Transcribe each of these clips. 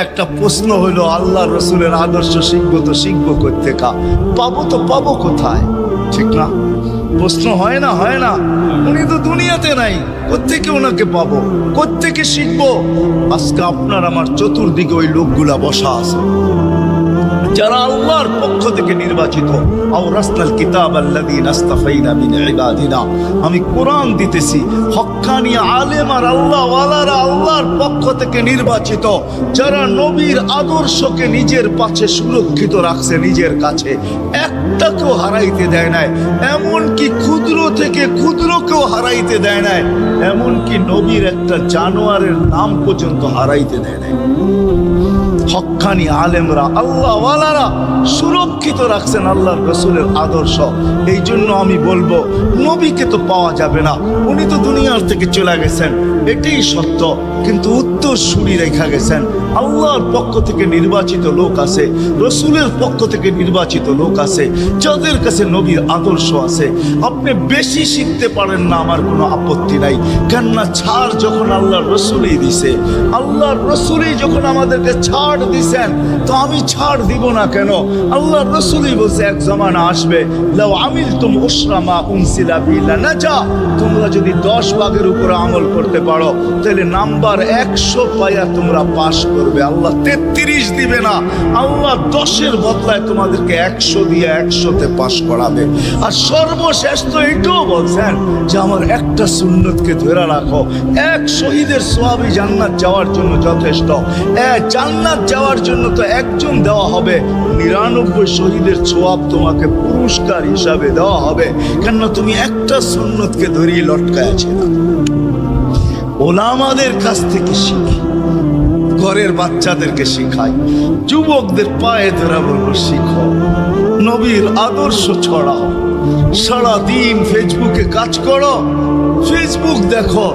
একটা প্রশ্ন হলো আল্লাহ রসুলের আদর্শ শিখব তো শিখব করতে কা পাবো তো পাবো কোথায়? ঠিক না? প্রশ্ন হয় না হয় না। উনি তো দুনিয়াতে নাই কোথেকে ওনাকে পাবো? কোথেকে শিখব? আজকে আপনার আমার চতুর্দিকে ওই লোকগুলা বসা আছে। যারা আল্লাহর পক্ষ থেকে নির্বাচিত কিতাব আমি কোরআন দিতেছি হক্কানি আল্লাহ আল্লাহর পক্ষ থেকে নির্বাচিত, যারা নবীর আদর্শকে নিজের পাশে সুরক্ষিত রাখছে নিজের কাছে। একটাকেও হারাইতে দেয় নাই, এমনকি ক্ষুদ্র থেকে ক্ষুদ্রকেও হারাইতে দেয় নাই, এমনকি নবীর একটা জানোয়ারের নাম পর্যন্ত হারাইতে দেয় নাই। হক্কানি আলেমরা, আল্লাহ ওয়ালারা সুরক্ষিত রাখছেন আল্লাহর রসুলের আদর্শ। এই জন্য আমি বলব, নবীকে তো পাওয়া যাবে না। উনি তো দুনিয়ার থেকে চলে গেছেন। এটাই সত্য। কিন্তু উত্তর সুরি রেখা গেছেন। আল্লাহর পক্ষ থেকে নির্বাচিত লোক আছে, রসুলের পক্ষ থেকে নির্বাচিত লোক আছে, যাদের কাছে নবীর আদর্শ আছে। আপনি বেশি শিখতে পারেন না, আমার কোনো আপত্তি নাই। কেননা ছাড় যখন আল্লাহর রসুলই দিছে। আল্লাহর রসুলই যখন আমাদেরকে ছাড় দিছেন, তো আমি ছাড় দিব না কেন? আল্লাহর রসুলই বলছে, এক জমানা আসবে। লাও আমিল তুম উসরামা বিলা না যা তোমরা যদি দশ ভাগের উপরে আমল করতে পারো তাহলে নাম্বার একশো পাইয়া তোমরা পাশ করবে। আল্লাহ তেত্রিশ দিবে না, আল্লাহ দশের বদলায় তোমাদেরকে একশো দিয়ে একশোতে পাশ করাবে। আর সর্বশেষ তো এটাও বলছেন যে আমার একটা সুন্নতকে ধরে রাখো। এক শহীদের সোয়াবি জান্নাত যাওয়ার জন্য যথেষ্ট। জান্নাত যাওয়ার জন্য তো একজন দেওয়া হবে। নিরানব্বই শহীদের সোয়াব তোমাকে পুরস্কার হিসাবে দেওয়া হবে। কেননা তুমি একটা সুন্নতকে ধরিয়ে লটকায় আছে। না ওলামাদের কাছ থেকে শিখি, ঘরের বাচ্চাদেরকে শিখাই, যুবকদের পায়ে ধরা বলব শিখো, নবীর আদর্শ ছড়াও সারা দিন ফেসবুকে কাজ করো, ফেসবুক দেখো,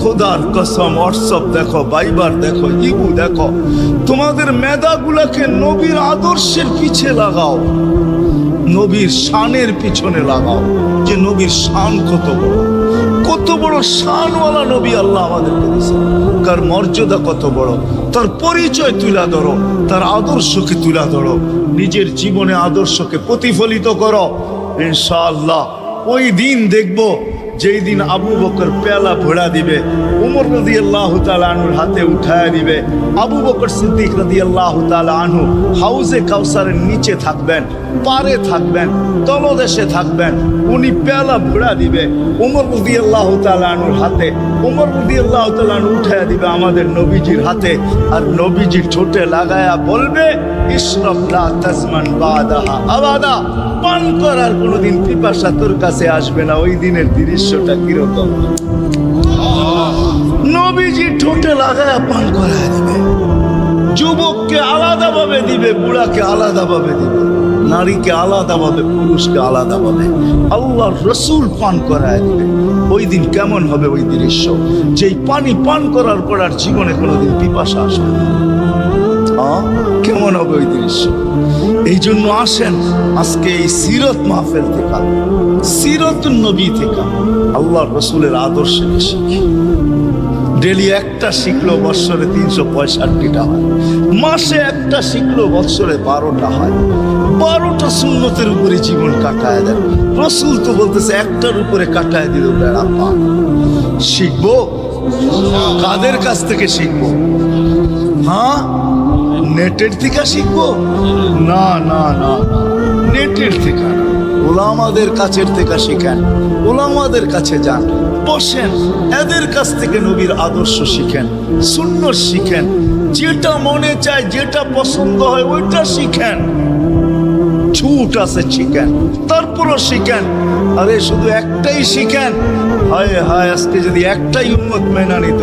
খোদার কসম, হোয়াটসঅ্যাপ দেখো, বাইবার দেখো, ইবু দেখো, তোমাদের মেধাগুলোকে নবীর আদর্শের পিছে লাগাও, নবীর শানের পিছনে লাগাও, যে নবীর শান কত বড়। কত বড় শানওয়ালা নবী আল্লাহ আমাদেরকে দিয়েছে তার মর্যাদা কত বড়, তার পরিচয় তুলা ধরো, তার আদর্শকে তুলা ধরো, নিজের জীবনে আদর্শকে প্রতিফলিত করো। ইনশাআল্লাহ, ওই দিন দেখব যেই দিন আবু বকর পেলা ভোড়া দিবে, উমর রদি আল্লাহ আনুর হাতে উঠায় দিবে, আবু বকর সিদ্দিক রদি আল্লাহ আনহু হাউজে কাউসারের নিচে থাকবেন, পারে থাকবেন, তলদেশে থাকবেন, উনি পেলা ভোড়া দিবে, উমর নদী আল্লাহ আনুর হাতে, উমর রদি আল্লাহ আনু উঠায় দিবে আমাদের নবীজির হাতে, আর নবীজির ঠোঁটে লাগায়া বলবে ইসরফ লা তাজমান বাদাহা আবাদা। পান করার কোনোদিন পিপাসা তোর কাছে আসবে না, ওই দিনের দৃশ্যটা কীরকম? নবীজি ঠোঁটে লাগায় পান করায় দিবে। যুবককে আলাদাভাবে দিবে, বুড়াকে আলাদাভাবে দিবে, নারীকে আলাদাভাবে, পুরুষকে আলাদাভাবে। আল্লাহ রসুল পান করায় দিবে। ওই দিন কেমন হবে ওই দৃশ্য? যেই পানি পান করার পর আর জীবনে কোনোদিন পিপাসা আসবে না। কেমন হবে ওই দৃশ্য? এই জন্য আসেন আজকে এই সিরত মাহফিল থেকে। সিরত নবী থেকে। আল্লাহ রসুলের আদর্শকে শিখি। ডেলি একটা শিখলো বৎসরে তিনশো পঁয়ষট্টিটা হয়। মাসে একটা শিখলো বৎসরে বারোটা হয়। বারোটা শূন্যতের উপরে জীবন কাটায় দেন। রসুল তো বলতেছে, একটার উপরে কাটায় দিল বেড়া পা শিখব? কাদের কাছ থেকে শিখব? হ্যাঁ? নেটের থেকে শিখব? না না না। নেটের থেকে না। ওলামাদের কাছের থেকে শিখেন ওলামাদের কাছে যান বসেন এদের কাছ থেকে নবীর আদর্শ শিখেন শূন্য শিখেন যেটা মনে চায় যেটা পছন্দ হয় ওইটা শিখেন। ছুট আছে শিখেন তারপরও শিখেন। আরে শুধু একটাই শিখেন? হায় হায় আজকে যদি একটাই উন্মত মেনা নিত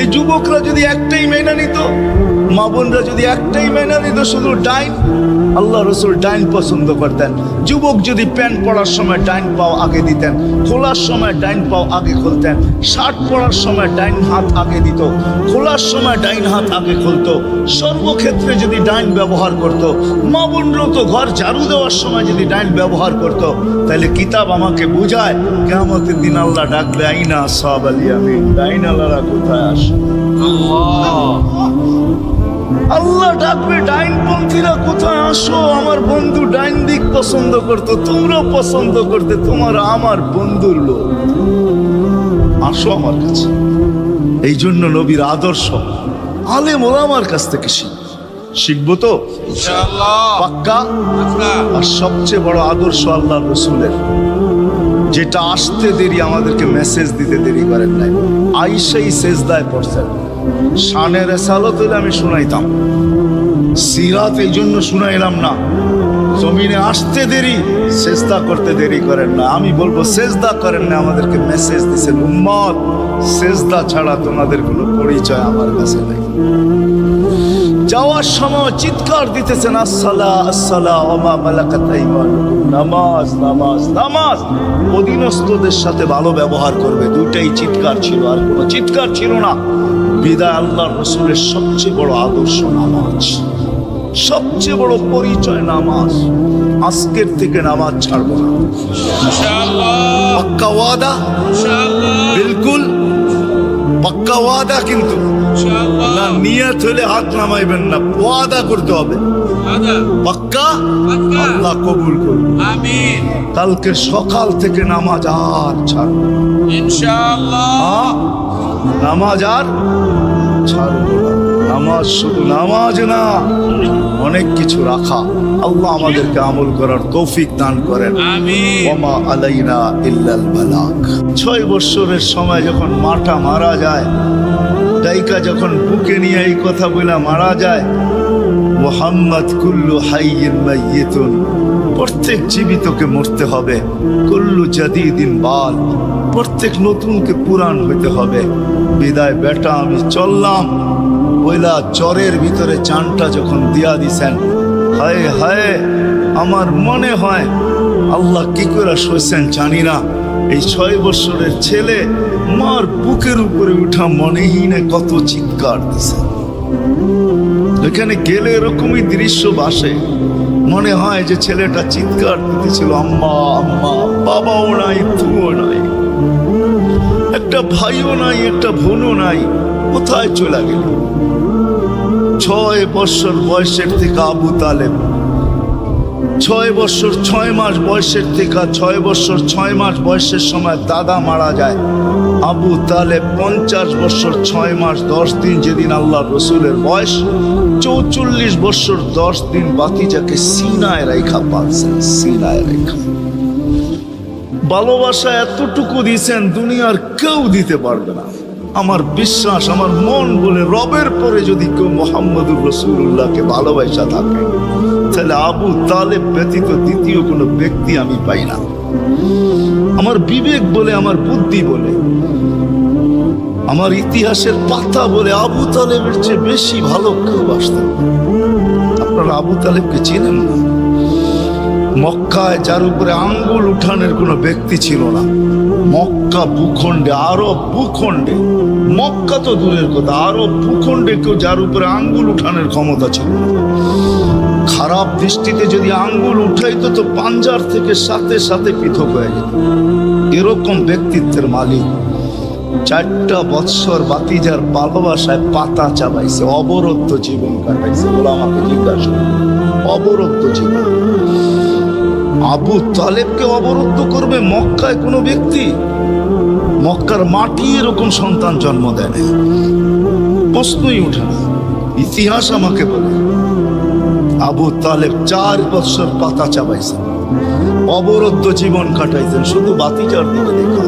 এই যুবকরা যদি একটাই মেনা নিত মা বোনরা যদি একটাই মেনে নিত, শুধু ডাইন, আল্লাহ রসুল ডাইন পছন্দ করতেন। যুবক যদি প্যান্ট পরার সময় ডাইন পাও আগে দিতেন, খোলার সময় ডাইন পাও আগে খুলতেন, শার্ট পরার সময় ডাইন হাত আগে দিত, খোলার সময় ডাইন হাত আগে খুলতো, সর্বক্ষেত্রে যদি ডাইন ব্যবহার করত, মা বোনরাও তো ঘর ঝাড়ু দেওয়ার সময় যদি ডাইন ব্যবহার করত, তাহলে কিতাব আমাকে বোঝায় কেমতের দিন আল্লাহ ডাকবে, আইনা সব আলী আমি ডাইন আল্লাহরা কোথায় আসে ডাকবে ডাইনপন্থীরা কোথায় আসো? আমার বন্ধু ডাইন দিক পছন্দ করতো তোমরাও পছন্দ করতে তোমার আমার বন্ধুর লোক। আসো আমার কাছে। এই জন্য নবীর আদর্শ আলেম ওলামার কাছ থেকে শিখ। শিখব তো? পাক্কা? আর সবচেয়ে বড় আদর্শ আল্লাহ রসুলের যেটা আসতে দেরি আমাদেরকে মেসেজ দিতে দেরি করেন নাই। আইসাই সেজদায় পড়ছেন। শানের এসালত আমি শুনাইতাম। সিরাত এই জন্য শুনাইলাম না। জমিনে আসতে দেরি চেষ্টা করতে দেরি করেন না। আমি বলব, সেজদা করেন না, আমাদেরকে মেসেজ দিছেন। উম্মত, সেজদা ছাড়া তোমাদের কোনো পরিচয় আমার কাছে নাই। যাওয়ার সময় চিৎকার দিতেছেন আসসালা আসসালা ওমা মালাকাত নামাজ নামাজ নামাজ। অধীনস্থদের সাথে ভালো ব্যবহার করবে। দুইটাই চিৎকার ছিল আর কোনো চিৎকার ছিল না। বিদায় আল্লাহ রসুলের সবচেয়ে বড় আদর্শ নামাজ। সবচেয়ে বড় পরিচয় নামাজ। আজকের থেকে নামাজ ছাড়বো না। পাক্কা ওয়াদা? বিলকুল। পাক্কা ওয়াদা কিন্তু। না নিয়ত হলে হাত নামাইবেন না ওয়াদা করতে হবে। পাক্কা। আল্লাহ কবুল করুন। আমিন। কালকে সকাল থেকে নামাজ আর ছাড়ব ইনশাআল্লাহ। নামাজ আর ছাড়ব নামাজ শুধু নামাজ না অনেক কিছু রাখা। আল্লাহ আমাদেরকে আমল করার তৌফিক দান করেন। ওমা আলাইনা ইল্লাল বালাক। ছয় বৎসরের সময় যখন মাটা মারা যায় ডাইকা যখন বুকে নিয়ে এই কথা বলে মারা যায়, মোহাম্মদ কুল্লু মাইয়িতুন প্রত্যেক জীবিতকে মরতে হবে, কুল্লু জাদিদিন বাল, প্রত্যেক নতুনকে পুরাণ হইতে হবে। বিদায় বেটা, আমি চললাম। ওইলা চরের ভিতরে চানটা যখন দিয়া দিছেন, হায় হায়, আমার মনে হয় আল্লাহ কি করে সইছেন জানি না। এই ছয় বছরের ছেলে মার বুকের উপরে উঠা মনেই কত চিৎকার দিছে। এখানে গেলে এরকমই দৃশ্য বাসে। মনে হয় যে ছেলেটা চিৎকার দিতেছিল, আম্মা আম্মা, বাবাও নাই তুও নাই। একটা ভাইও নাই, একটা বোনও নাই, কোথায় চলে গেল? ছয় বছর বয়সের থেকে আবু তালেব ছয় বছর, ছয় মাস বয়সের থেকে ছয় বছর, ছয় মাস বয়সের সময় দাদা মারা যায়। আবু তালে পঞ্চাশ বছর, ছয় মাস, দশ দিন যেদিন আল্লাহ রসুলের বয়স, চৌচল্লিশ বছর, দশ দিন বাতিজাকে সিনায় রেখা পাচ্ছেন সিনায় রেখা। ভালোবাসা এতটুকু দিয়েছেন, দুনিয়ার কেউ দিতে পারবে না। আমার বিশ্বাস, আমার মন বলে রবের পরে যদি কেউ মোহাম্মদুর রসুল্লাহকে ভালোবাসা থাকে, তাহলে আবু তালেব ব্যতীত দ্বিতীয় কোনো ব্যক্তি আমি পাই না। আমার বিবেক বলে, আমার বুদ্ধি বলে, আমার ইতিহাসের পাতা বলে আবু তালেবের চেয়ে বেশি ভালো কেউ বাসতেন আপনারা আবু তালেবকে চিনেন না? মক্কায় যার উপরে আঙ্গুল উঠানের কোনো ব্যক্তি ছিল না। মক্কা ভূখণ্ডে, আরব ভূখণ্ডে। মক্কা তো দূরের কথা, আরব ভূখণ্ডে কেউ যার উপরে আঙ্গুল উঠানের ক্ষমতা ছিল না। খারাপ দৃষ্টিতে যদি আঙ্গুল উঠাইতো তো পাঞ্জার থেকে সাথে সাথে পৃথক হয়ে যেত। এরকম ব্যক্তিত্বের মালিক চারটা বৎসর বাতিজার ভালোবাসায় পাতা চাবাইছে, অবরুদ্ধ জীবন কাটাইছে বলে আমাকে জিজ্ঞাসা। অবরুদ্ধ জীবন। আবু তালেবকে অবরুদ্ধ করবে মক্কায় কোনো ব্যক্তি? মক্কার মাটি এরকম সন্তান জন্ম দেয় নাই। প্রশ্নই ওঠে না। ইতিহাস আমাকে বলে। আবু তালেব চার বছর পাতা চাবাইছেন। অবরুদ্ধ জীবন কাটাইছেন। শুধু বাতিজার দিকে দেখা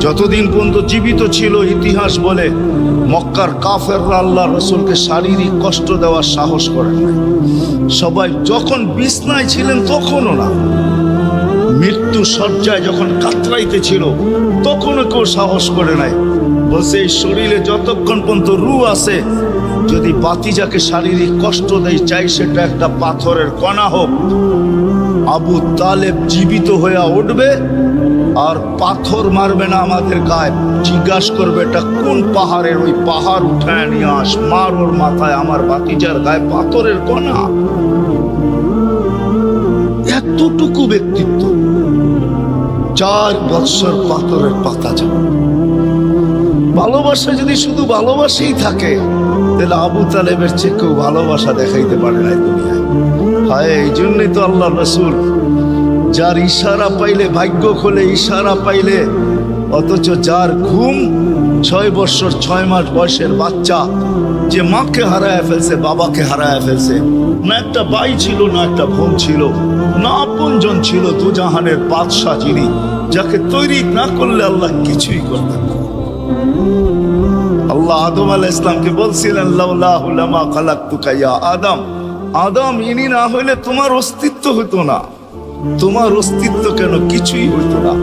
যতদিন পর্যন্ত জীবিত ছিল, ইতিহাস বলে মক্কার কাফেররা আল্লাহ রসুলকে শারীরিক কষ্ট দেওয়ার সাহস করেন নাই। সবাই যখন বিছনায় ছিলেন তখনও না। মৃত্যু সজ্জায় যখন কাতরাইতে ছিল, তখনও কেউ সাহস করে নাই। এই শরীরে যতক্ষণ পর্যন্ত রু আছে, যদি বাতিজাকে শারীরিক কষ্ট দেয়, চাই সেটা একটা পাথরের কণা হোক। আবু তালেব জীবিত হয়ে উঠবে আর পাথর মারবে না আমাদের গায়ে। জিজ্ঞাস করবে, এটা কোন পাহাড়ের ওই পাহাড় উঠায় নিয়ে আস? মার ওর মাথায় আমার বাতিজার গায়ে পাথরের কণা। এতটুকু ব্যক্তিত্ব, চার বৎসর পাথরের পাতা যাবে ভালোবাসা যদি শুধু ভালোবাসেই থাকে, তাহলে আবু তালেবের চেয়ে কেউ ভালোবাসা দেখাইতে পারে না দুনিয়ায়। হায় এই জন্যই তো আল্লাহ রসুল যার ইশারা পাইলে, ভাগ্য খোলে ইশারা পাইলে, অথচ যার ঘুম ছয় বছর, ছয় মাস বয়সের বাচ্চা, যে মাকে হারায় ফেলছে, বাবাকে হারায় ফেলছে, না একটা ভাই ছিল, না একটা বোন ছিল, না আপনজন ছিল, দুজাহানের বাদশাহ যিনি, যাকে তৈরি না করলে আল্লাহ কিছুই করতেন আল্লাহ আদম আলাহ ইসলামকে বলছিলেন লাউলাহু লামা খালাকতুকা ইয়া আদম। আদম ইনি না হইলে তোমার অস্তিত্ব হতো না। তোমার অস্তিত্ব কেন কিছুই হইতো না।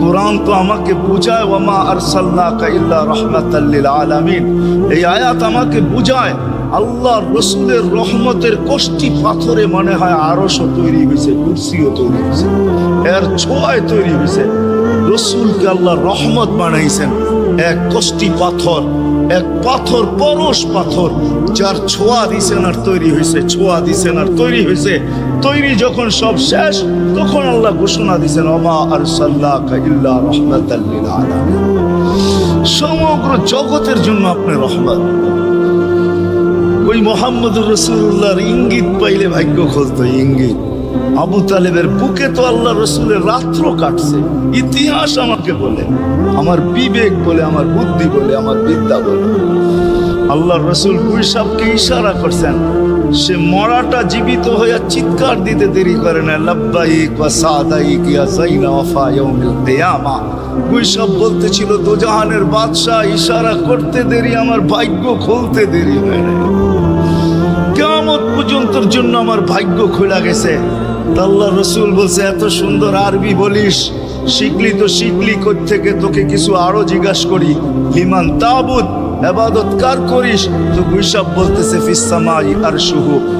কোরআন তো আমাকে বুঝায়, ওয়ামা আরসালনাকা ইল্লা রাহমাতাল লিল আলামিন। এই আয়াত আমাকে বুঝায়, আল্লাহ রসুলের রহমতের কষ্টি পাথরে মনে হয় আরশও তৈরি হয়েছে কুরসিও তৈরি হয়েছে এর ছোঁয়ায় তৈরি হয়েছে রসুলকে আল্লাহ রহমত বানাইছেন, এক কষ্টি পাথর। এক পাথর, পরশ পাথর, যার ছোঁয়া দিছেন আর তৈরি হয়েছে ছোঁয়া দিছেন আর তৈরি হয়েছে তৈরি যখন সব শেষ, তখন আল্লাহ ঘোষণা দিছেন অমা আর সাল্লাহ ইল্লা সমগ্র জগতের জন্য আপনি রহমত ওই মোহাম্মদুর রসুল্লাহর ইঙ্গিত পাইলে ভাগ্য খুলতো, ইঙ্গিত। আবু তালেবের বুকে তো আল্লাহ রসুলের রাত্র কাটছে। ইতিহাস আমাকে বলে, আমার বিবেক বলে, আমার বুদ্ধি বলে, আমার বিদ্যা বলে। আল্লাহ রসুল গুইসাবকে ইশারা করছেন, সে মরাটা জীবিত হইয়া চিৎকার দিতে দেরি করে না গুইসাব বলতেছিল, দোজাহানের বাদশাহ ইশারা করতে দেরি, আমার ভাগ্য খুলতে দেরি হয় না পর্যন্তর জন্য আমার ভাগ্য খোলা গেছে। তাল্লা রসুল বলছে, এত সুন্দর আরবি বলিস। শিখলি তো শিখলি থেকে তোকে কিছু আরও জিজ্ঞাসা করি। লিমান তাবুদ এবাদত কার করিস? তো গুইসাব বলতেছে ফিসামাই আর শুহু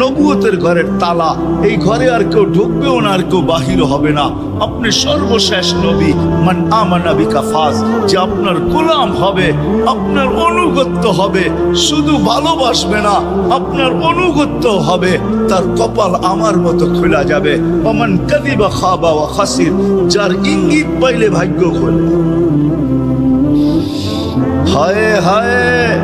নবুয়তের ঘরের তালা। এই ঘরে আর কেউ ঢুকবেও না, আর কেউ বাহির হবে না। আপনি সর্বশেষ নবী, মান আমানা বিকা ফাজ। যে আপনার গোলাম হবে, আপনার অনুগত্য হবে, শুধু ভালোবাসবে না, আপনার অনুগত্য হবে, তার কপাল আমার মতো খোলা যাবে। অমান কাদিবা খাবা ওয়া খাসির, যার ইঙ্গিত পাইলে ভাগ্য খোলে। হায় হায়,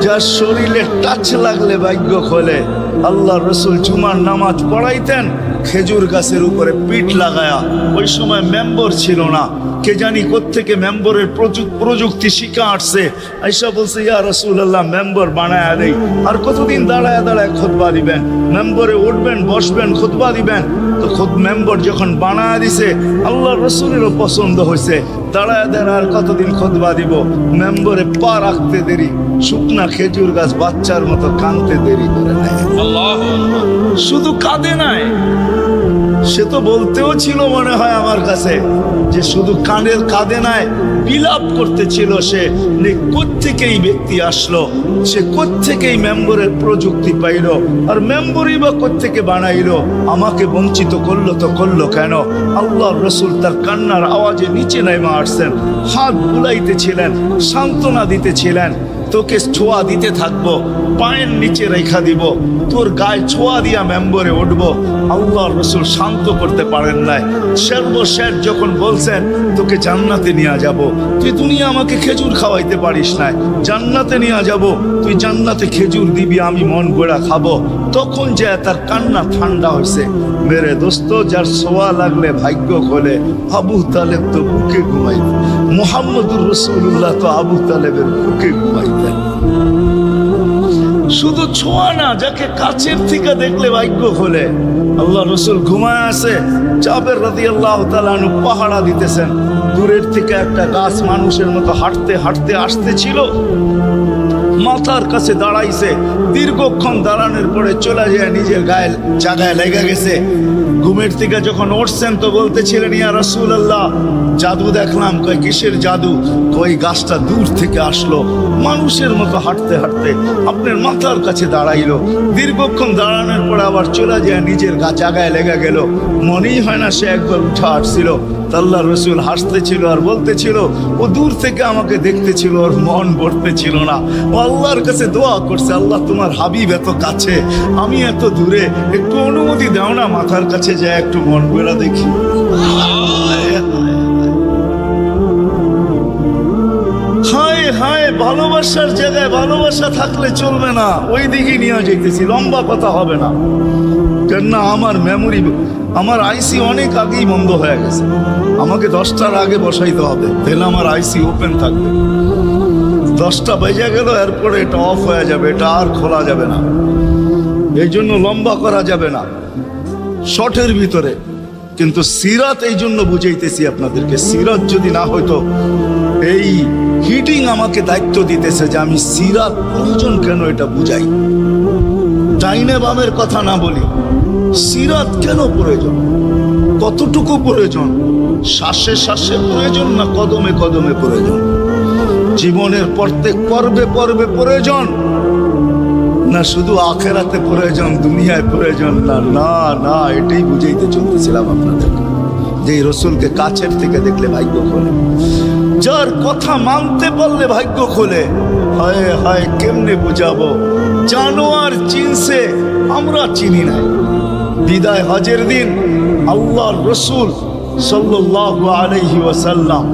যার শরীরে টাচ লাগলে ভাগ্য খোলে। আল্লাহ রসুল জুমার নামাজ পড়াইতেন, খেজুর গাছের উপরে পিঠ লাগায়া। ওই সময় মেম্বর ছিল না। কে জানি কোত্থেকে মেম্বরের প্রযুক- প্রযুক্তি শিখা আসছে। আইসা বলছে, ইয়া রসুল আল্লাহ মেম্বর বানায় দেই। আর কতদিন দাঁড়ায় দাঁড়ায় খোদবা দিবেন? মেম্বরে উঠবেন, বসবেন, খোদবা দিবেন? তো খোদ মেম্বর যখন বানায় দিছে, আল্লাহ রসুলেরও পছন্দ হয়েছে দাঁড়ায় দাঁড়ায় আর কতদিন খোদবা দিব? মেম্বরে পা রাখতে দেরি। শুকনা খেজুর গাছ বাচ্চার মতো কানতে দেরি করে শুধু কাঁদে নাই, সে তো বলতেও ছিল মনে হয় আমার কাছে যে শুধু কানের কাঁদে নাই, বিলাপ করতেছিল সে, যে কোত্থেকেই ব্যক্তি আসলো, সে কোত্থেকেই মেম্বরের প্রযুক্তি পাইলো, আর মেম্বরই বা কোত্থেকে বানাইলো, আমাকে বঞ্চিত করল তো করল কেন? আল্লাহ রসুল তার কান্নার আওয়াজে নিচে নেমে আসছেন, হাত বুলাইতেছিলেন, সান্ত্বনা দিতেছিলেন তোকে ছোঁয়া দিতে থাকব, পায়ের নিচে রেখা দিব, তোর গায়ে ছোঁয়া দিয়া মেম্বরে উঠবো। আল্লাহ রসুল শান্ত করতে পারেন নাই। সর্বশেষ যখন বলছেন, তোকে জান্নাতে নিয়ে যাব, তুই দুনিয়া আমাকে খেজুর খাওয়াইতে পারিস নাই। জান্নাতে নিয়ে যাব, তুই জান্নাতে খেজুর দিবি, আমি মন গোড়া খাব। তখন যে তার কান্না ঠান্ডা হয়েছে মেরে দোস্ত, যার সোয়া লাগলে ভাগ্য খোলে, আবু তালেব তো বুকে ঘুমাইত মোহাম্মদুর রসুল্লাহ তো আবু তালেবের বুকে ঘুমাইতেন শুধু ছোঁয়া না, যাকে কাছের থেকে দেখলে ভাগ্য খোলে। আল্লাহ রসুল ঘুমায় আছে চাপের রাতি আল্লাহ তালানু পাহারা দিতেছেন। দূরের থেকে একটা গাছ মানুষের মতো হাঁটতে হাঁটতে আসতেছিল। মাথার কাছে দাঁড়াইছে, দীর্ঘক্ষণ দাঁড়ানোর পরে চলে যায়, নিজের গায়ে জায়গায় লেগে গেছে। ঘুমের থেকে যখন উঠছেন তো বলতেছিলেন, ইয়া রসুল আল্লাহ জাদু দেখলাম। কই কিসের জাদু? কই গাছটা দূর থেকে আসলো। মানুষের মতো হাঁটতে হাঁটতে আপনার মাথার কাছে দাঁড়াইলো। দীর্ঘক্ষণ দাঁড়ানোর পর আবার চলে যায়, নিজের গা জায়গায় লেগে গেল। মনেই হয় না সে একবার উঠে আসছিল আল্লাহ রসুল হাসতেছিল আর বলতেছিল, ও দূর থেকে আমাকে দেখতেছিল, ওর মন ভরতেছিল না। ও আল্লাহর কাছে দোয়া করছে, আল্লাহ তোমার হাবিব এত কাছে। আমি এত দূরে, একটু অনুমতি দাও না মাথার কাছে যায় একটু মন বেড়া দেখি। ভালোবাসার জায়গায় ভালোবাসা থাকলে চলবে না। ওই দিকে নিয়ে যেতেছি, লম্বা কথা হবে না। কেন না, আমার মেমোরি আমার আইসি অনেক আগেই বন্ধ হয়ে গেছে। আমাকে দশটার আগে বসাইতে হবে তাহলে আমার আইসি ওপেন থাকবে। দশটা বেজে গেল, এরপরে এটা অফ হয়ে যাবে, এটা আর খোলা যাবে না। এই জন্য লম্বা করা যাবে না। শর্টের ভিতরে। কিন্তু সিরাত এই জন্য বুঝাইতেছি আপনাদেরকে, সিরাত যদি না হইতো, এই হিটিং আমাকে দায়িত্ব দিতেছে যে আমি সিরাত প্রয়োজন কেন এটা বুঝাই? ডাইনে বামের কথা না বলি, সিরাত কেন প্রয়োজন? কতটুকু প্রয়োজন? শ্বাসে শ্বাসে প্রয়োজন না কদমে কদমে প্রয়োজন? জীবনের প্রত্যেক পর্বে পর্বে প্রয়োজন। না, শুধু আখেরাতে প্রয়োজন, দুনিয়ায় প্রয়োজন, না না না, এটাই বুঝাইতে চলতেছিলাম আপনাদের। যে রসুলকে কাছের থেকে দেখলে ভাগ্য খোলে। যার কথা মানতে পারলে ভাগ্য খোলে। হায় হায়, কেমনে বুঝাবো? জানোয়ার চিনছে, আমরা চিনি না বিদায় হজের দিন আল্লাহর রসুল সাল্লাল্লাহু আলাইহি ওয়াসাল্লাম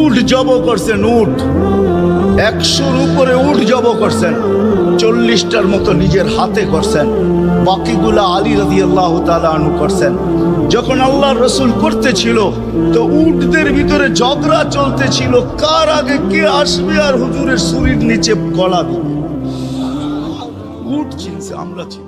উঠ জব করছেন, উট। একশোর উপরে উঠ জব করছেন, চল্লিশটার মতো নিজের হাতে করছেন, বাকিগুলা আলী রাজি আল্লাহ তালু করছেন। যখন আল্লাহ রসুল করতেছিল, তো উটদের ভিতরে ঝগড়া চলতেছিল, কার আগে কে আসবে আর হুজুরের শরীর নিচে গলা দিবে? উট চিনছে, আমরা চিনি